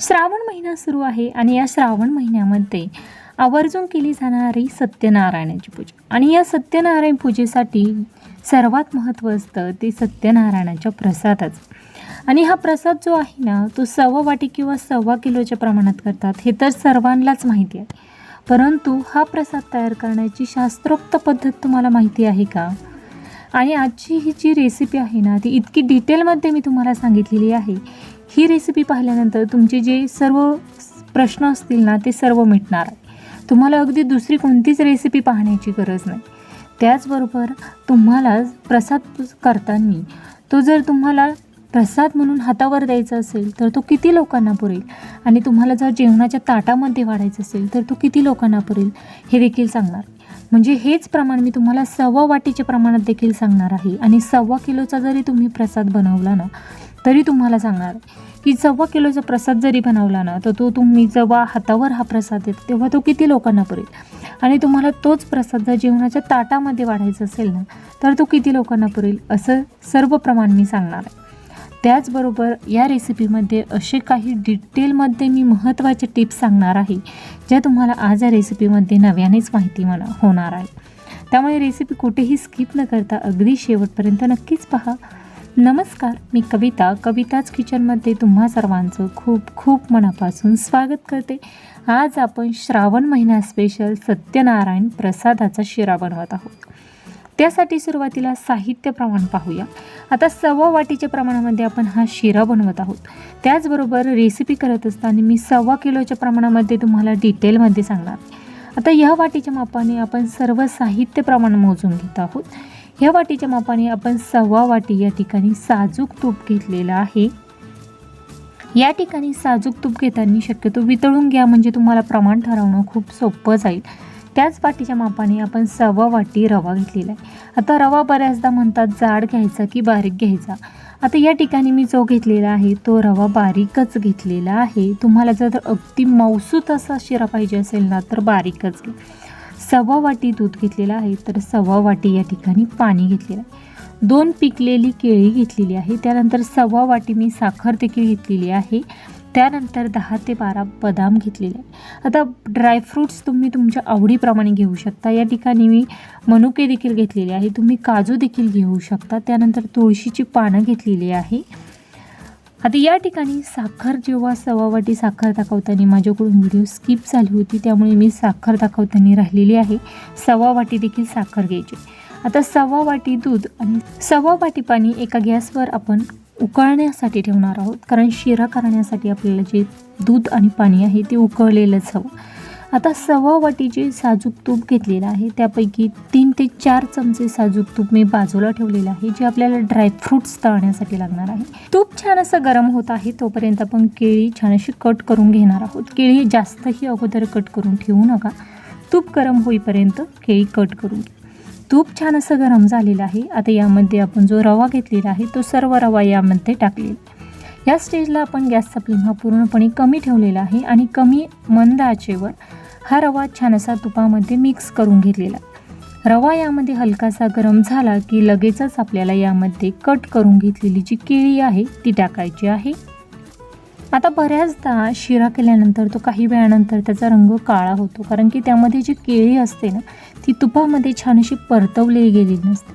श्रावण महिना सुरू आहे आणि या श्रावण महिन्यामध्ये आवर्जून केली जाणारी सत्यनारायणाची पूजा. आणि या सत्यनारायण पूजेसाठी सर्वात महत्त्व असतं ते सत्यनारायणाच्या प्रसादाचं. आणि हा प्रसाद जो आहे ना तो सव्वा वाटी किंवा सव्वा किलोच्या प्रमाणात करतात हे तर सर्वांनाच माहिती आहे. परंतु हा प्रसाद तयार करण्याची शास्त्रोक्त पद्धत तुम्हाला माहिती आहे का? आणि आजची ही जी रेसिपी आहे ना ती इतकी डिटेलमध्ये मी तुम्हाला सांगितलेली आहे ही रेसिपी पाहिल्यानंतर तुमचे जे सर्व प्रश्न असतील ना ते सर्व मिटणार आहे. तुम्हाला अगदी दुसरी कोणतीच रेसिपी पाहण्याची गरज नाही. त्याचबरोबर तुम्हाला प्रसाद करताना तो जर तुम्हाला प्रसाद म्हणून हातावर द्यायचा असेल तर तो किती लोकांना पुरेल? आणि तुम्हाला जर जेवणाच्या ताटामध्ये वाढायचं असेल तर तो किती लोकांना पुरेल? हे देखील सांगणार म्हणजे हेच प्रमाण मी तुम्हाला सव्वा वाटीच्या प्रमाणात देखील सांगणार आहे. आणि सव्वा किलोचा जरी तुम्ही प्रसाद बनवला ना तरी तुम्हाला सांगणार आहे की सव्वा किलोचा प्रसाद जरी बनवला ना तर तो तुम्ही जेव्हा हातावर हा प्रसाद येतो तेव्हा तो किती लोकांना पुरेल? आणि तुम्हाला तोच प्रसाद जर जेवणाच्या ताटामध्ये वाढायचा असेल ना तर तो किती लोकांना पुरेल? असं सर्व प्रमाण मी सांगणार आहे. त्याचबरोबर या रेसिपीमध्ये असे काही डिटेलमध्ये मी महत्त्वाचे टिप्स सांगणार आहे ज्या तुम्हाला आज या रेसिपीमध्ये नव्यानेच माहिती मला होणार आहे. त्यामुळे रेसिपी कुठेही स्किप न करता अगदी शेवटपर्यंत नक्कीच पहा. नमस्कार मी कविता. कविताच किचनमध्ये तुम्हा सर्वांचं खूप खूप मनापासून स्वागत करते. आज आपण श्रावण महिना स्पेशल सत्यनारायण प्रसादाचा शिरा बनवत आहोत. त्यासाठी सुरुवातीला साहित्य प्रमाण पाहूया. आता सव्वा वाटीच्या प्रमाणामध्ये आपण हा शिरा बनवत आहोत. त्याचबरोबर रेसिपी करत असताना मी सव्वा किलोच्या प्रमाणामध्ये तुम्हाला डिटेलमध्ये सांगणार. आता ह्या वाटीच्या मापाने आपण सर्व साहित्य प्रमाण मोजून घेत आहोत. ह्या वाटीच्या मापाने आपण सव्वा वाटी या ठिकाणी साजूक तूप घेतलेलं आहे. या ठिकाणी साजूक तूप घेताना शक्यतो वितळून घ्या म्हणजे तुम्हाला प्रमाण ठरवणं खूप सोपं जाईल. त्याच वाटीच्या मापाने आपण सव्वा वाटी रवा घेतलेला आहे. आता रवा बऱ्याचदा म्हणतात जाड घ्यायचा की बारीक घ्यायचा? आता या ठिकाणी मी जो घेतलेला आहे तो रवा बारीकच घेतलेला आहे. तुम्हाला जर अगदी मौसूत असा शिरा पाहिजे असेल ना तर बारीकच घे सव्वा वाटी दूध घेतलेलं आहे. तर सव्वा वाटी या ठिकाणी पाणी घेतलेलं आहे. दोन पिकलेली केळी घेतलेली आहे. त्यानंतर सव्वा वाटी मी साखर देखील घेतलेली आहे. त्यानंतर दहा ते बारा बदाम घेतलेले आहे. आता ड्रायफ्रूट्स तुम्ही तुमच्या आवडीप्रमाणे घेऊ शकता. या ठिकाणी मी मनुके देखील घेतलेले आहे. तुम्ही काजू देखील घेऊ शकता. त्यानंतर तुळशीची पानं घेतलेली आहे. आता या ठिकाणी साखर जेव्हा सवा वाटी साखर दाखवताना माझ्याकडून व्हिडिओ स्किप झाली होती त्यामुळे मी साखर दाखवताना राहिलेली आहे. सवा वाटी देखील साखर घ्यायची. आता सवा वाटी दूध आणि सवा वाटी पाणी एका गॅसवर आपण उकळण्यासाठी ठेवणार आहोत कारण शिरा करण्यासाठी आपल्याला जे दूध आणि पाणी आहे ते उकळलेलंच हवं. आता सव्वा वाटीचे साजूक तूप घेतलेलं आहे. त्यापैकी तीन ते चार चमचे साजूक तूप मी बाजूला ठेवलेलं आहे जे आपल्याला ड्रायफ्रूट्स तळण्यासाठी लागणार आहे. तूप छान असं गरम होत आहे तोपर्यंत आपण केळी छान अशी कट करून घेणार आहोत. केळी जास्तही अगोदर कट करून ठेवू नका. तूप गरम होईपर्यंत केळी कट करून घ्या. तूप छान असं गरम झालेलं आहे. आता यामध्ये आपण जो रवा घेतलेला आहे तो सर्व रवा यामध्ये टाकलेला या स्टेजला आपण गॅसचा फ्लेम हा पूर्णपणे कमी ठेवलेला आहे आणि कमी मंद आचेवर हा रवा छान असा तुपामध्ये मिक्स करून घेतलेला. रवा यामध्ये हलकासा गरम झाला की लगेचच आपल्याला यामध्ये कट करून घेतलेली जी केळी आहे ती टाकायची आहे. आता बऱ्याचदा शिरा केल्यानंतर तो काही वेळानंतर त्याचा रंग काळा होतो कारण की त्यामध्ये जी केळी असते ना ती तुपामध्ये छान अशी परतवली गेलेली नसते.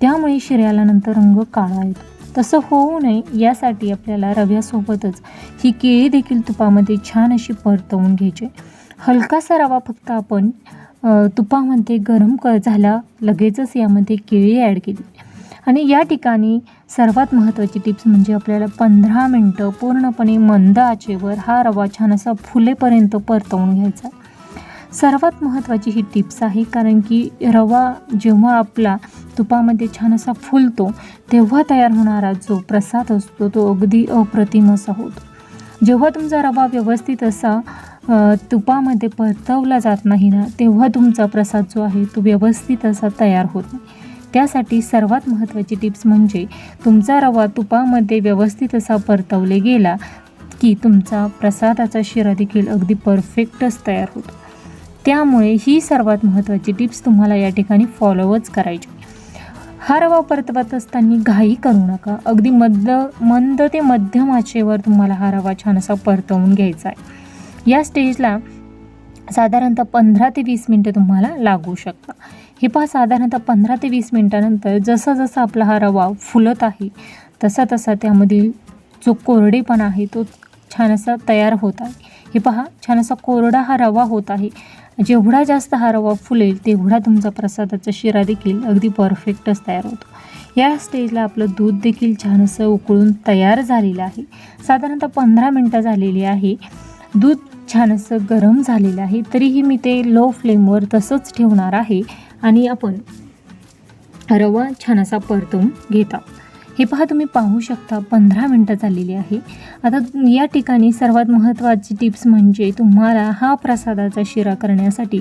त्यामुळे शिऱ्याला नंतर रंग काळा येतो. तसं होऊ नये यासाठी आपल्याला रव्यासोबतच ही केळी देखील तुपामध्ये छान अशी परतवून घ्यायची. हलकासा रवा फक्त आपण तुपामध्ये गरम क झाला लगेचच यामध्ये केळी ॲड केली. आणि या ठिकाणी सर्वात महत्त्वाची टिप्स म्हणजे आपल्याला पंधरा मिनटं पूर्णपणे मंद आचेवर हा रवा छान असा फुलेपर्यंत परतवून घ्यायचा. सर्वात महत्त्वाची ही टिप्स आहे कारण की रवा जेव्हा आपला तुपामध्ये छान असा फुलतो तेव्हा तयार होणारा जो प्रसाद असतो तो अगदी अप्रतिम असा होतो. जेव्हा तुमचा रवा व्यवस्थित असा तुपामध्ये परतवला जात नाही ना तेव्हा तुमचा प्रसाद जो आहे तो व्यवस्थित असा तयार होत नाही. त्यासाठी सर्वात महत्त्वाची टिप्स म्हणजे तुमचा रवा तुपामध्ये व्यवस्थित असा परतवले गेला की तुमचा प्रसादाचा शिरा देखील अगदी परफेक्टच तयार होतो. त्यामुळे ही सर्वात महत्त्वाची टिप्स तुम्हाला या ठिकाणी फॉलोवच करायची. हा रवा परतवत असताना घाई करू नका. अगदी मद मंद ते मध्यम आचेवर तुम्हाला हा रवा छान असा परतवून घ्यायचा आहे. या स्टेजला साधारणतः पंधरा ते वीस मिनटं तुम्हाला लागू शकता. हे पहा साधारणतः पंधरा ते वीस मिनटानंतर जसा जसा आपला हा रवा फुलत आहे तसा तसा त्यामधील जो कोरडेपणा आहे तो छान असा तयार होत आहे. हे पहा छान असा कोरडा हा रवा होत आहे. जेवढा जास्त हा रवा फुलेल तेवढा तुमचा प्रसादाचा शिरा देखील अगदी परफेक्टच तयार होतो. या स्टेजला आपलं दूध देखील छान असं उकळून तयार झालेलं आहे. साधारणतः पंधरा मिनटं झालेली आहे. दूध छान असं गरम झालेलं आहे तरीही मी ते लो फ्लेमवर तसंच ठेवणार आहे आणि आपण रवा छान असा परतवून घेत. आहोत हे पहा तुम्ही पाहू शकता पंधरा मिनटं झालेली आहे. आता या ठिकाणी सर्वात महत्त्वाची टिप्स म्हणजे तुम्हाला हा प्रसादाचा शिरा करण्यासाठी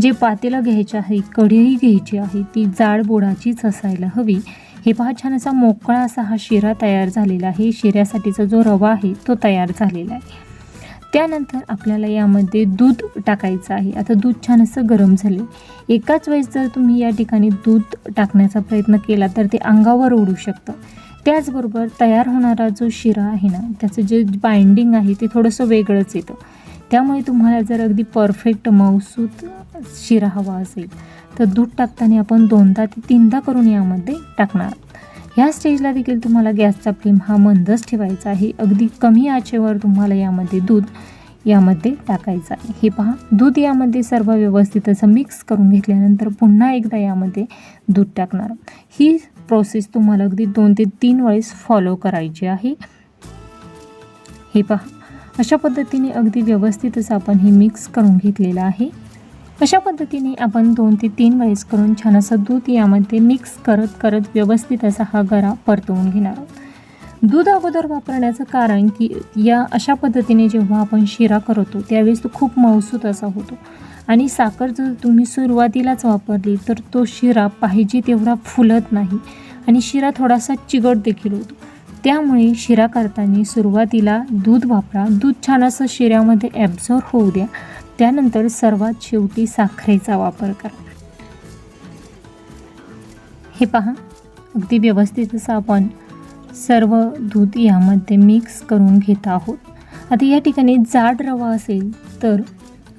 जे पातेलं घ्यायचे आहे कढई घ्यायची आहे ती जाड बोडाचीच असायला हवी. हे पहा छान असा मोकळा असा हा शिरा तयार झालेला आहे. शिऱ्यासाठीचा जो रवा आहे तो तयार झालेला आहे. त्यानंतर आपल्याला यामध्ये दूध टाकायचं आहे. आता दूध छान असं गरम झाले एकाच वेळेस जर तुम्ही या ठिकाणी दूध टाकण्याचा प्रयत्न केला तर ते अंगावर ओढू शकतं. त्याचबरोबर तयार होणारा जो शिरा आहे ना त्याचं जे बाइंडिंग आहे ते थोडंसं वेगळंच येतं. त्यामुळे तुम्हाला जर अगदी परफेक्ट मौसूत शिरा हवा असेल तर दूध टाकताना आपण दोनदा ते तीनदा करून यामध्ये टाकणार. या ह्या स्टेजला देखील तुम्हाला गॅसचा फ्लेम हा मंदच ठेवायचा आहे. अगदी कमी आचेवर तुम्हाला यामध्ये दूध यामध्ये टाकायचं आहे. हे पहा दूध यामध्ये सर्व व्यवस्थित असं मिक्स करून घेतल्यानंतर पुन्हा एकदा यामध्ये दूध टाकणार. आहोत. ही प्रोसेस तुम्हाला अगदी दोन ते तीन वेळेस फॉलो करायची आहे. हे पहा अशा पद्धतीने अगदी व्यवस्थित असं आपण हे मिक्स करून घेतलेलं आहे. अशा पद्धतीने आपण दोन ते तीन वेळेस करून छान असं दूध यामध्ये मिक्स करत करत व्यवस्थित असा हा गरा परतवून घेणार आहोत. दूध अगोदर वापरण्याचं कारण की या अशा पद्धतीने जेव्हा आपण शिरा करतो त्यावेळेस तो खूप मौसूत असा होतो. आणि साखर जर तुम्ही सुरुवातीलाच वापरली तर तो शिरा पाहिजे तेवढा फुलत नाही आणि शिरा थोडासा चिकट देखील होतो. त्यामुळे शिरा करताना सुरुवातीला दूध वापरा. दूध छान असं शिऱ्यामध्ये ॲब्झॉर्ब होऊ द्या. त्यानंतर सर्वात शेवटी साखरेचा वापर करा. हे पहा अगदी व्यवस्थित असं आपण सर्व दूध यामध्ये मिक्स करून घेत आहोत. आता या ठिकाणी जाड रवा असेल तर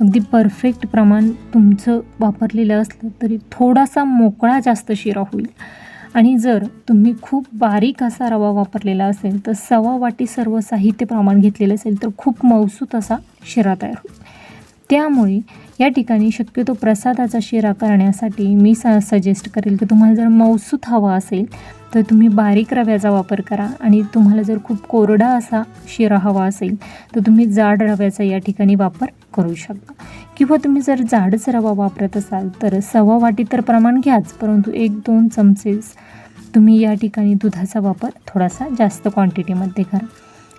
अगदी परफेक्ट प्रमाण तुमचं वापरलेलं असलं तरी थोडासा मोकळा जास्त शिरा होईल. आणि जर तुम्ही खूप बारीक असा रवा वापरलेला असेल तर सवा वाटी सर्व साहित्य प्रमाण घेतलेलं असेल तर खूप मौसूत असा शिरा तयार होईल. त्यामुळे या ठिकाणी शक्यतो प्रसादाचा शिरा करण्यासाठी मी स सजेस्ट करेल की तुम्हाला जर मौसूत हवा असेल तर तुम्ही बारीक रव्याचा वापर करा. आणि तुम्हाला जर खूप कोरडा असा शिरा हवा असेल तर तुम्ही जाड रव्याचा या ठिकाणी वापर करू शकता. किंवा तुम्ही जर जाडच रवा वापरत असाल तर सव्वा वाटी तर प्रमाण घ्याच परंतु एक दोन चमचेस तुम्ही या ठिकाणी दुधाचा वापर थोडासा जास्त क्वांटिटीमध्ये करा.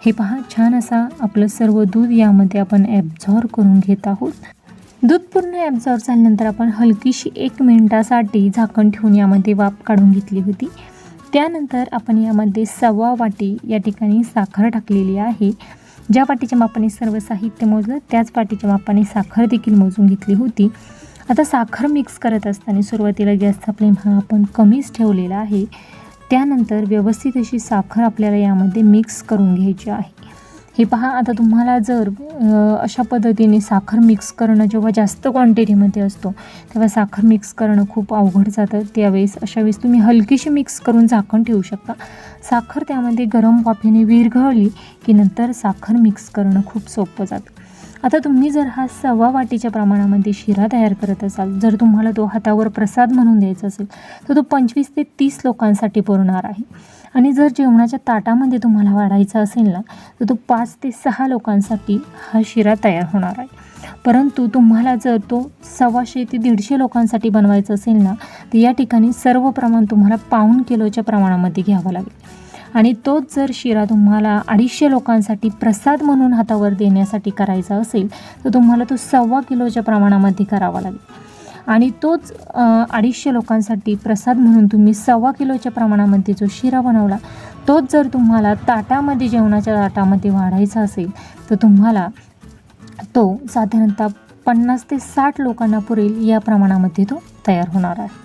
हे पहा छान असा आपलं सर्व दूध यामध्ये आपण ॲब्झॉर्व करून घेत आहोत. दूध पूर्ण ॲब्झॉर्ब झाल्यानंतर आपण हलकीशी एक मिनटासाठी झाकण ठेवून यामध्ये वाफ काढून घेतली होती. त्यानंतर आपण यामध्ये सव्वा वाटी या ठिकाणी साखर टाकलेली आहे. ज्या वाटीच्या मापाने सर्व साहित्य मोजलं त्याच पाटीच्या मापाने साखर देखील मोजून घेतली होती. आता साखर मिक्स करत असताना सुरुवातीला गॅसचा फ्लेम हा आपण कमीच ठेवलेला आहे. त्यानंतर व्यवस्थित अशी साखर आपल्याला यामध्ये मिक्स करून घ्यायची आहे. हे पहा आता तुम्हाला जर अशा पद्धतीने साखर मिक्स करणं जेव्हा जास्त क्वांटिटीमध्ये असतो तेव्हा साखर मिक्स करणं खूप अवघड जातं. त्यावेळेस अशा वेळेस तुम्ही हलकीशी मिक्स करून झाकण ठेवू शकता. साखर त्यामध्ये गरम वाफेने विरघळली की नंतर साखर मिक्स करणं खूप सोपं जातं. आता तुम्ही जर हा सव्वा वाटीच्या प्रमाणामध्ये शिरा तयार करत असाल जर तुम्हाला तो हातावर प्रसाद म्हणून द्यायचा असेल तर तो पंचवीस ते तीस लोकांसाठी पुरणार आहे. आणि जर जेवणाच्या ताटामध्ये तुम्हाला वाढायचा असेल ना तर तो पाच ते सहा लोकांसाठी हा शिरा तयार होणार आहे. परंतु तुम्हाला जर तो सव्वाशे ते दीडशे लोकांसाठी बनवायचा असेल ना तर या ठिकाणी सर्व प्रमाण तुम्हाला पाऊण किलोच्या प्रमाणामध्ये घ्यावं लागेल. आणि तोच जर शिरा तुम्हाला अडीचशे लोकांसाठी प्रसाद म्हणून हातावर देण्यासाठी करायचा असेल तर तुम्हाला तो सव्वा किलोच्या प्रमाणामध्ये करावा लागेल. आणि तोच अडीचशे लोकांसाठी प्रसाद म्हणून तुम्ही सव्वा किलोच्या प्रमाणामध्ये जो शिरा बनवला तोच जर तुम्हाला ताटामध्ये जेवणाच्या ताटामध्ये वाढायचा असेल तर तुम्हाला तो साधारणतः पन्नास ते साठ लोकांना पुरेल या प्रमाणामध्ये तो तयार होणार आहे.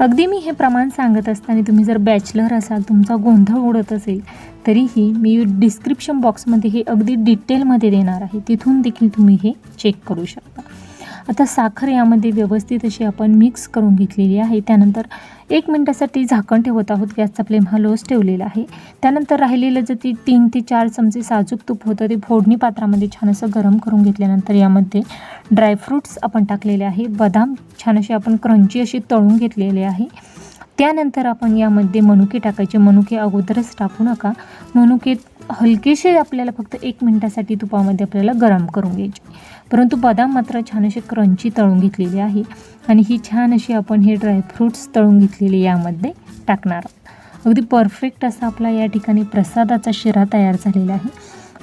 अगदी मी हे प्रमाण सांगत असताना तुम्ही जर बॅचलर असाल तुमचा गोंधळ उडत असेल तरीही मी डिस्क्रिप्शन बॉक्समध्ये हे अगदी डिटेलमध्ये देणार आहे. तिथून देखील तुम्ही हे चेक करू शकता. आता साखर यामध्ये व्यवस्थित अशी आपण मिक्स करून घेतलेली आहे. त्यानंतर एक मिनटासाठी झाकण ठेवत आहोत. गॅसचा फ्लेम हा लोस ठेवलेला आहे. त्यानंतर राहिलेलं जे ती तीन ते चार चमचे साजूक तूप होतं ते फोडणी पात्रामध्ये छान असं गरम करून घेतल्यानंतर यामध्ये ड्रायफ्रूट्स आपण टाकलेले आहे. बदाम छान असे आपण क्रंची अशी तळून घेतलेले आहे. त्यानंतर आपण यामध्ये मनुके टाकायचे. मनुके अगोदरच टाकू नका. मनुके हलकेसे आपल्याला फक्त एक मिनटासाठी तुपामध्ये आपल्याला गरम करून घ्यायचे. परंतु बदाम मात्र छान असे क्रंची तळून घेतलेली आहे. आणि ही छान अशी आपण हे ड्रायफ्रूट्स तळून घेतलेले यामध्ये टाकणार आहोत. अगदी परफेक्ट असा आपला या ठिकाणी प्रसादाचा शिरा तयार झालेला आहे.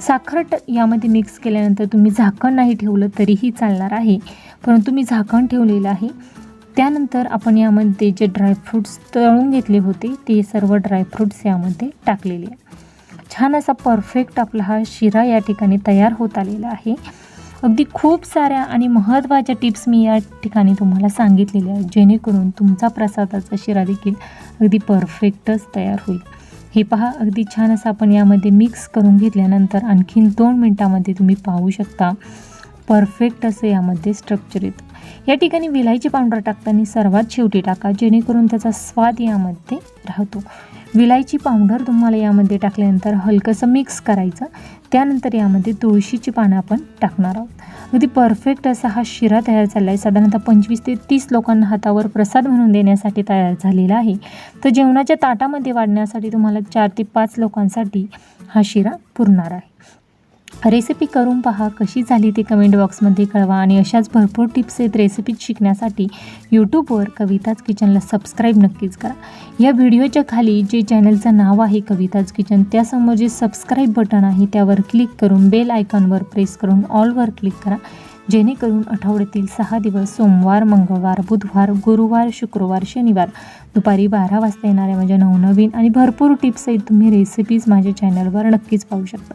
साखर यामध्ये मिक्स केल्यानंतर तुम्ही झाकण नाही ठेवलं तरीही चालणार आहे. परंतु मी झाकण ठेवलेलं आहे. त्यानंतर आपण यामध्ये जे ड्रायफ्रूट्स तळून घेतले होते ते सर्व ड्रायफ्रूट्स यामध्ये टाकलेले छान असा परफेक्ट आपला हा शिरा या ठिकाणी तयार होत आलेला आहे. अगदी खूप साऱ्या आणि महत्त्वाच्या टिप्स मी या ठिकाणी तुम्हाला सांगितलेल्या आहेत जेणेकरून तुमचा प्रसादाचा शिरा देखील अगदी परफेक्टच तयार होईल. हे पहा अगदी छान असं आपण यामध्ये मिक्स करून घेतल्यानंतर आणखीन दोन मिनटामध्ये तुम्ही पाहू शकता परफेक्ट असं यामध्ये स्ट्रक्चर येतं. या ठिकाणी विलायची पावडर टाकताना सर्वात शेवटी टाका जेणेकरून त्याचा स्वाद यामध्ये राहतो. विलायची पावडर तुम्हाला यामध्ये टाकल्यानंतर हलकंसं मिक्स करायचं. त्यानंतर यामध्ये तुळशीची पानं आपण टाकणार आहोत. अगदी परफेक्ट असा हा शिरा तयार झाला आहे साधारणतः पंचवीस ते तीस लोकांना हातावर प्रसाद म्हणून देण्यासाठी तयार झालेला आहे. तर जेवणाच्या ताटामध्ये वाढण्यासाठी तुम्हाला चार ते पाच लोकांसाठी हा शिरा पुरणार आहे. रेसिपी करून पहा कशी झाली ते कमेंट बॉक्समध्ये कळवा आणि अशाच भरपूर टिप्स आहेत रेसिपीज शिकण्यासाठी यूट्यूबवर कविताज किचनला सबस्क्राईब नक्कीच करा. या व्हिडिओच्या खाली जे चॅनलचं नाव आहे कविताज किचन त्यासमोर जे सबस्क्राईब बटन आहे त्यावर क्लिक करून बेल आयकॉनवर प्रेस करून ऑलवर क्लिक करा. जेणेकरून आठवड्यातील सहा दिवस सोमवार मंगळवार बुधवार गुरुवार शुक्रवार शनिवार दुपारी बारा वाजता येणाऱ्या माझ्या नवनवीन आणि भरपूर टिप्स आहेत. तुम्ही रेसिपीज माझ्या चॅनलवर नक्कीच पाहू शकता.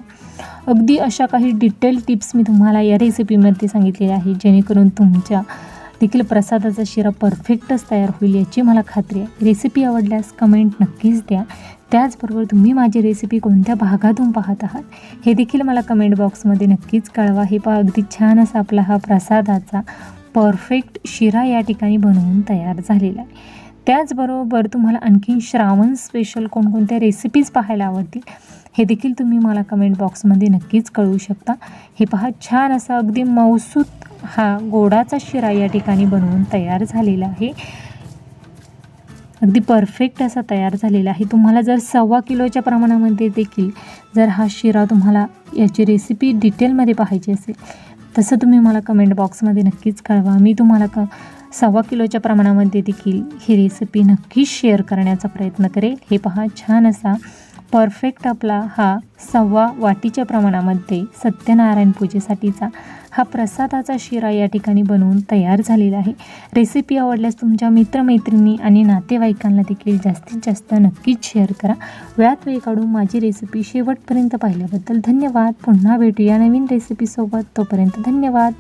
अगदी अशा काही डिटेल टिप्स मी तुम्हाला या रेसिपीमध्ये सांगितलेल्या आहे जेणेकरून तुमच्या देखील प्रसादाचा शिरा परफेक्टच तयार होईल याची मला खात्री आहे. रेसिपी आवडल्यास कमेंट नक्कीच द्या. त्याचबरोबर तुम्ही माझी रेसिपी कोणत्या भागातून पाहत आहात हे देखील मला कमेंट बॉक्समध्ये नक्कीच कळवा. हे पहा अगदी छान असा आपला हा प्रसादाचा परफेक्ट शिरा या ठिकाणी बनवून तयार झालेला आहे. त्याचबरोबर तुम्हाला आणखीन श्रावण स्पेशल कोणकोणत्या रेसिपीज पाहायला आवडतील हे देखील तुम्ही मला कमेंट बॉक्समध्ये नक्कीच कळवू शकता. हे पहा छान असा अगदी मौसूत हा गोडाचा शिरा या ठिकाणी बनवून तयार झालेला आहे. अगदी परफेक्ट असा तयार झालेला आहे. तुम्हाला जर सव्वा किलोच्या प्रमाणामध्ये देखील जर हा शिरा तुम्हाला याची रेसिपी डिटेलमध्ये पाहायची असेल तसं तुम्ही मला कमेंट बॉक्समध्ये नक्कीच कळवा. मी तुम्हाला क सव्वा किलोच्या प्रमाणामध्ये देखील ही रेसिपी नक्कीच शेअर करण्याचा प्रयत्न करेल. हे पहा छान असा परफेक्ट आपला हा सव्वा वाटीच्या प्रमाणामध्ये सत्यनारायण पूजेसाठीचा हा प्रसादाचा शिरा या ठिकाणी बनवून तयार झालेला आहे. रेसिपी आवडल्यास तुमच्या मित्रमैत्रिणी आणि नातेवाईकांना देखील जास्तीत जास्त नक्कीच शेअर करा. वेळात वेळ काढून माझी रेसिपी शेवटपर्यंत पाहिल्याबद्दल धन्यवाद. पुन्हा भेटूया नवीन रेसिपीसोबत तोपर्यंत धन्यवाद.